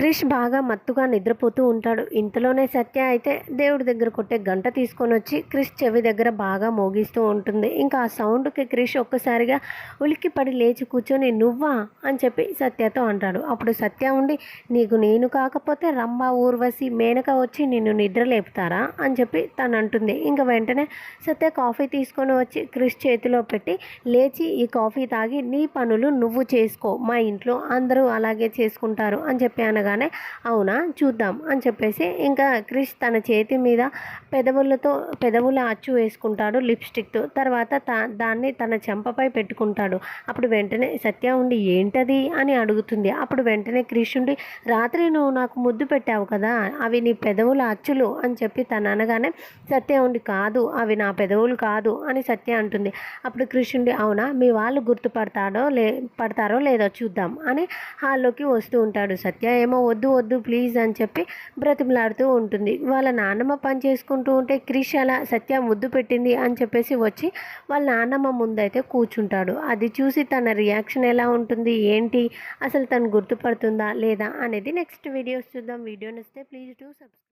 క్రిష్ బాగా మత్తుగా నిద్రపోతూ ఉంటాడు. ఇంతలోనే సత్య అయితే దేవుడి దగ్గర కొట్టే గంట తీసుకొని వచ్చి క్రిష్ చెవి దగ్గర బాగా మోగిస్తూ ఉంటుంది. ఇంకా ఆ సౌండ్కి క్రిష్ ఒక్కసారిగా ఉలిక్కి పడి లేచి కూర్చొని నువ్వా? అని చెప్పి సత్యతో అంటాడు. అప్పుడు సత్య ఉండి నీకు నేను కాకపోతే రంభ ఊర్వశి మేనక వచ్చి నిన్ను నిద్ర లేపుతారా అని చెప్పి తను అంటుంది. ఇంకా వెంటనే సత్య కాఫీ తీసుకొని వచ్చి క్రిష్ చేతిలో పెట్టి లేచి ఈ కాఫీ తాగి నీ పనులు నువ్వు చేసుకో. మా ఇంట్లో అందరూ అలాగే చేసుకుంటారు. అని చెప్పి అనగా అనగానే అవునా? చూద్దాం అని చెప్పేసి ఇంకా క్రిష్ తన చేతి మీద పెదవులతో పెదవుల అచ్చు వేసుకుంటాడు లిప్స్టిక్తో. తర్వాత దాన్ని తన చెంపపై పెట్టుకుంటాడు. అప్పుడు వెంటనే సత్య ఉండి ఏంటది? అని అడుగుతుంది. అప్పుడు వెంటనే క్రిష్ ఉండి రాత్రి నువ్వు నాకు ముద్దు పెట్టావు కదా అవి నీ పెదవుల అచ్చులు అని చెప్పి తను అనగానే సత్య ఉండి కాదు అవి నా పెదవులు కాదు అని సత్య అంటుంది. అప్పుడు క్రిష్ ఉండి అవునా? మీ వాళ్ళు గుర్తుపడతాడో లే పడతారో లేదో చూద్దాం అని హాల్లోకి వస్తూ ఉంటాడు. సత్య ఏమో వద్దు వద్దు ప్లీజ్ అని చెప్పి బ్రతిమలాడుతూ ఉంటుంది. వాళ్ళ నాన్నమ్మ పని చేసుకుంటూ ఉంటే క్రిష్ అలా సత్య ముద్దు పెట్టింది అని చెప్పేసి వచ్చి వాళ్ళ నాన్నమ్మ ముందైతే కూర్చుంటాడు. అది చూసి తన రియాక్షన్ ఎలా ఉంటుంది ఏంటి అసలు తను గుర్తుపడుతుందా లేదా అనేది నెక్స్ట్ వీడియోస్ చూద్దాం. వీడియో నచ్చితే ప్లీజ్ డూ సబ్స్క్రైబ్